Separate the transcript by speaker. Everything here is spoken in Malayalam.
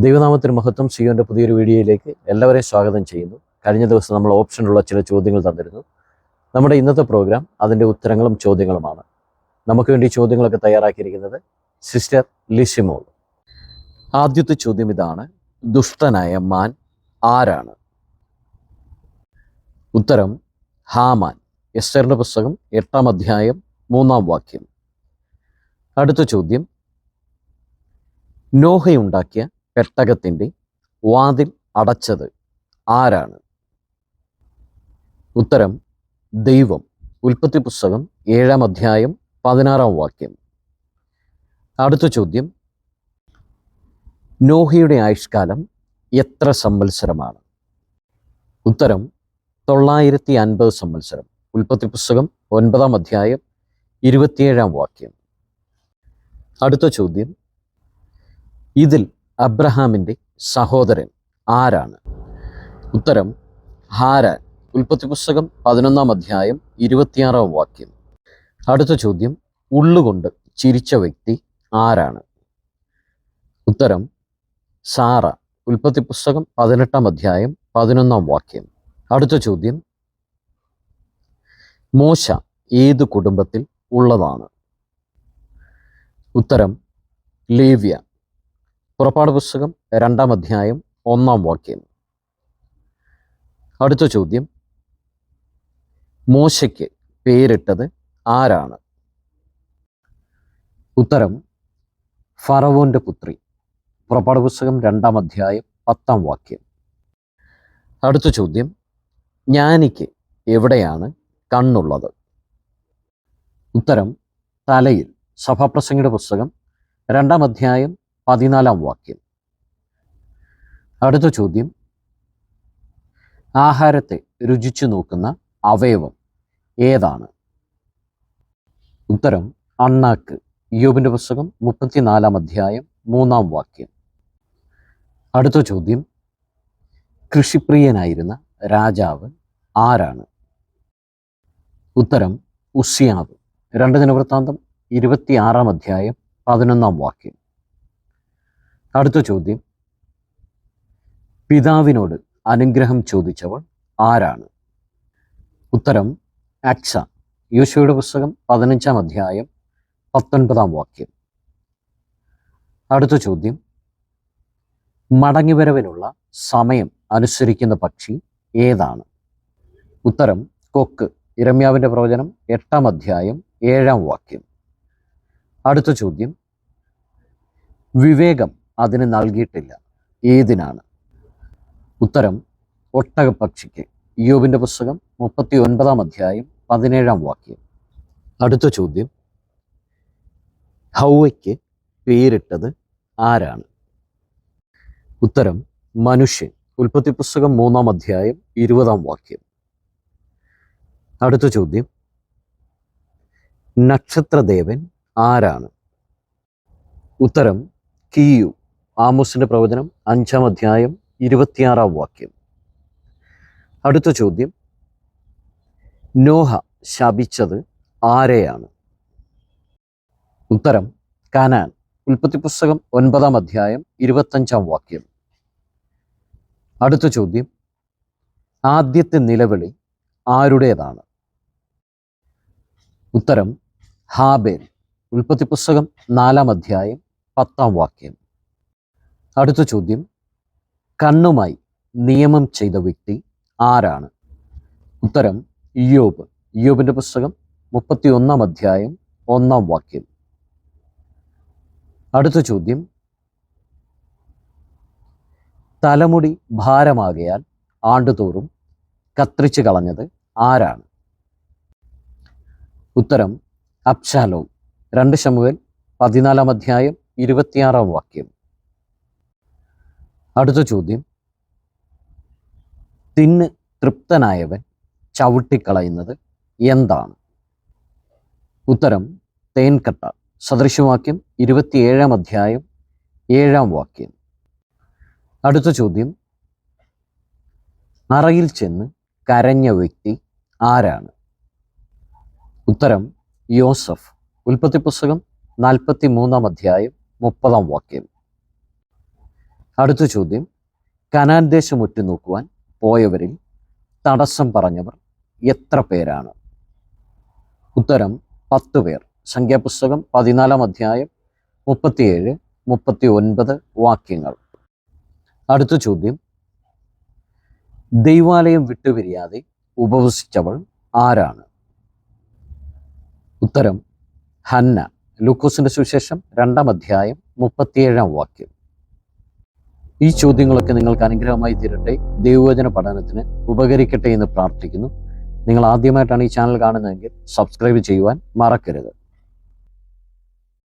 Speaker 1: ദൈവനാമത്തിന് മഹത്വം സിയോന്റെ പുതിയൊരു വീഡിയോയിലേക്ക് എല്ലാവരെയും സ്വാഗതം ചെയ്യുന്നു. കഴിഞ്ഞ ദിവസം നമ്മൾ ഓപ്ഷനുള്ള ചില ചോദ്യങ്ങൾ തന്നിരുന്നു. നമ്മുടെ ഇന്നത്തെ പ്രോഗ്രാം അതിന്റെ ഉത്തരങ്ങളും ചോദ്യങ്ങളുമാണ്. നമുക്ക് വേണ്ടി ചോദ്യങ്ങളൊക്കെ തയ്യാറാക്കിയിരിക്കുന്നത് സിസ്റ്റർ ലിസിമോൾ ആദ്യത്തെ ചോദ്യം ഇതാണ് ദുഷ്ടനായ മാൻ ആരാണ്? ഉത്തരം ഹാമാൻ. എസ്റ്ററിന്റെ പുസ്തകം എട്ടാം അധ്യായം മൂന്നാം വാക്യം. അടുത്ത ചോദ്യം നോഹയുണ്ടാക്കിയ പെട്ടകത്തിന്റെ വാതിൽ അടച്ചത് ആരാണ്? ഉത്തരം ദൈവം. ഉൽപ്പത്തി പുസ്തകം ഏഴാം അധ്യായം പതിനാറാം വാക്യം. അടുത്ത ചോദ്യം നോഹയുടെ ആയുഷ്കാലം എത്ര സംവത്സരമാണ്? ഉത്തരം തൊള്ളായിരത്തി അൻപത് സംവത്സരം. ഉൽപ്പത്തി പുസ്തകം ഒൻപതാം അധ്യായം ഇരുപത്തിയേഴാം വാക്യം. അടുത്ത ചോദ്യം ഇതിൽ അബ്രഹാമിന്റെ സഹോദരൻ ആരാണ്? ഉത്തരം ഹാരാൻ. ഉൽപ്പത്തി പുസ്തകം പതിനൊന്നാം അധ്യായം ഇരുപത്തിയാറാം വാക്യം. അടുത്ത ചോദ്യം ഉള്ളുകൊണ്ട് ചിരിച്ച വ്യക്തി ആരാണ്? ഉത്തരം സാറ. ഉൽപ്പത്തി പുസ്തകം പതിനെട്ടാം അധ്യായം പതിനൊന്നാം വാക്യം. അടുത്ത ചോദ്യം മോശ ഏത് കുടുംബത്തിൽ ഉള്ളതാണ്? ഉത്തരം ലേവ്യ. പുറപ്പാട് പുസ്തകം രണ്ടാം അധ്യായം ഒന്നാം വാക്യം. അടുത്ത ചോദ്യം. മോശയ്ക്ക് പേരിട്ടത് ആരാണ്? ഉത്തരം ഫറവോന്റെ പുത്രി. പുറപ്പാട് പുസ്തകം രണ്ടാം അധ്യായം പത്താം വാക്യം. അടുത്ത ചോദ്യം. ജ്ഞാനിക്ക് എവിടെയാണ് കണ്ണുള്ളത്? ഉത്തരം തലയിൽ. സഭാപ്രസംഗിയുടെ പുസ്തകം രണ്ടാം അധ്യായം പതിനാലാം വാക്യം. അടുത്ത ചോദ്യം. ആഹാരത്തെ രുചിച്ചു നോക്കുന്ന അവയവം ഏതാണ്? ഉത്തരം അണ്ണാക്ക്. യോബിന്റെ പുസ്തകം മുപ്പത്തിനാലാം അധ്യായം മൂന്നാം വാക്യം. അടുത്ത ചോദ്യം. കൃഷിപ്രിയനായിരുന്ന രാജാവ് ആരാണ്? ഉത്തരം ഉസിയാവ്. രണ്ട് ദിനവൃത്താന്തം ഇരുപത്തിയാറാം അധ്യായം പതിനൊന്നാം വാക്യം. അടുത്ത ചോദ്യം. പിതാവിനോട് അനുഗ്രഹം ചോദിച്ചവൾ ആരാണ്? ഉത്തരം അക്സ യോശുവയുടെ പുസ്തകം പതിനഞ്ചാം അധ്യായം പത്തൊൻപതാം വാക്യം. അടുത്ത ചോദ്യം. മടങ്ങിവരവിനുള്ള സമയം അനുസരിക്കുന്ന പക്ഷി ഏതാണ്? ഉത്തരം കൊക്ക്. ഇരമ്യാവിന്റെ പ്രവചനം എട്ടാം അധ്യായം ഏഴാം വാക്യം. അടുത്ത ചോദ്യം. വിവേകം അതിന് നൽകിയിട്ടില്ല. ഏതിനാണ്? ഉത്തരം ഒട്ടകപ്പക്ഷിക്ക്. യോബിന്റെ പുസ്തകം മുപ്പത്തി ഒൻപതാം അധ്യായം പതിനേഴാം വാക്യം. അടുത്ത ചോദ്യം ഹൗവയ്ക്ക് പേരിട്ടത് ആരാണ്? ഉത്തരം മനുഷ്യൻ. ഉൽപ്പത്തി പുസ്തകം മൂന്നാം അധ്യായം ഇരുപതാം വാക്യം. അടുത്ത ചോദ്യം നക്ഷത്രദേവൻ ആരാണ്? ഉത്തരം കിയു ആമോസിന്റെ പ്രവചനം അഞ്ചാം അധ്യായം ഇരുപത്തിയാറാം വാക്യം. അടുത്ത ചോദ്യം. നോഹ ശപിച്ചത് ആരെയാണ്? ഉത്തരം കനാൻ. ഉൽപ്പത്തി പുസ്തകം ഒൻപതാം അധ്യായം ഇരുപത്തഞ്ചാം വാക്യം. അടുത്ത ചോദ്യം. ആദ്യത്തെ നിലവിളി ആരുടേതാണ്? ഉത്തരം ഹാബേൽ. ഉൽപ്പത്തി പുസ്തകം നാലാം അധ്യായം പത്താം വാക്യം. അടുത്ത ചോദ്യം. കണ്ണുമായി നിയമം ചെയ്ത വ്യക്തി ആരാണ്? ഉത്തരം യോബ് യോബിന്റെ പുസ്തകം മുപ്പത്തി ഒന്നാം അധ്യായം ഒന്നാം വാക്യം. അടുത്ത ചോദ്യം. തലമുടി ഭാരമാകയാൽ ആണ്ടുതോറും കത്രിച്ചു കളഞ്ഞത് ആരാണ്? ഉത്തരം അബ്ശാലോം. രണ്ട് ശമുവൽ പതിനാലാം അധ്യായം ഇരുപത്തിയാറാം വാക്യം. അടുത്ത ചോദ്യം. തിന്ന് തൃപ്തനായവൻ ചവിട്ടിക്കളയുന്നത് എന്താണ്? ഉത്തരം തേൻകട്ട. സദൃശവാക്യം ഇരുപത്തിയേഴാം അധ്യായം ഏഴാം വാക്യം. അടുത്ത ചോദ്യം. അറയിൽ ചെന്ന് കരഞ്ഞ വ്യക്തി ആരാണ്? ഉത്തരം യോസഫ്. ഉൽപ്പത്തി പുസ്തകം നാൽപ്പത്തി മൂന്നാം അധ്യായം മുപ്പതാം വാക്യം. അടുത്ത ചോദ്യം. കനാൻ ദേശം ഉറ്റുനോക്കുവാൻ പോയവരിൽ തടസ്സം പറഞ്ഞവർ എത്ര പേരാണ്? ഉത്തരം പത്ത് പേർ. സംഖ്യാപുസ്തകം പതിനാലാം അധ്യായം മുപ്പത്തിയേഴ് മുപ്പത്തി ഒൻപത് വാക്യങ്ങൾ. അടുത്ത ചോദ്യം. ദൈവാലയം വിട്ടുപിരിയാതെ ഉപവസിച്ചവൾ ആരാണ്? ഉത്തരം ഹന്ന. ലൂക്കോസിന്റെ സുവിശേഷം രണ്ടാം അധ്യായം മുപ്പത്തിയേഴാം വാക്യം. ഈ ചോദ്യങ്ങളൊക്കെ നിങ്ങൾക്ക് അനുഗ്രഹമായി തീരട്ടെ. ദൈവവചന പഠനത്തിന് ഉപകരിക്കട്ടെ എന്ന് പ്രാർത്ഥിക്കുന്നു. നിങ്ങൾ ആദ്യമായിട്ടാണ് ഈ ചാനൽ കാണുന്നതെങ്കിൽ സബ്സ്ക്രൈബ് ചെയ്യുവാൻ മറക്കരുത്.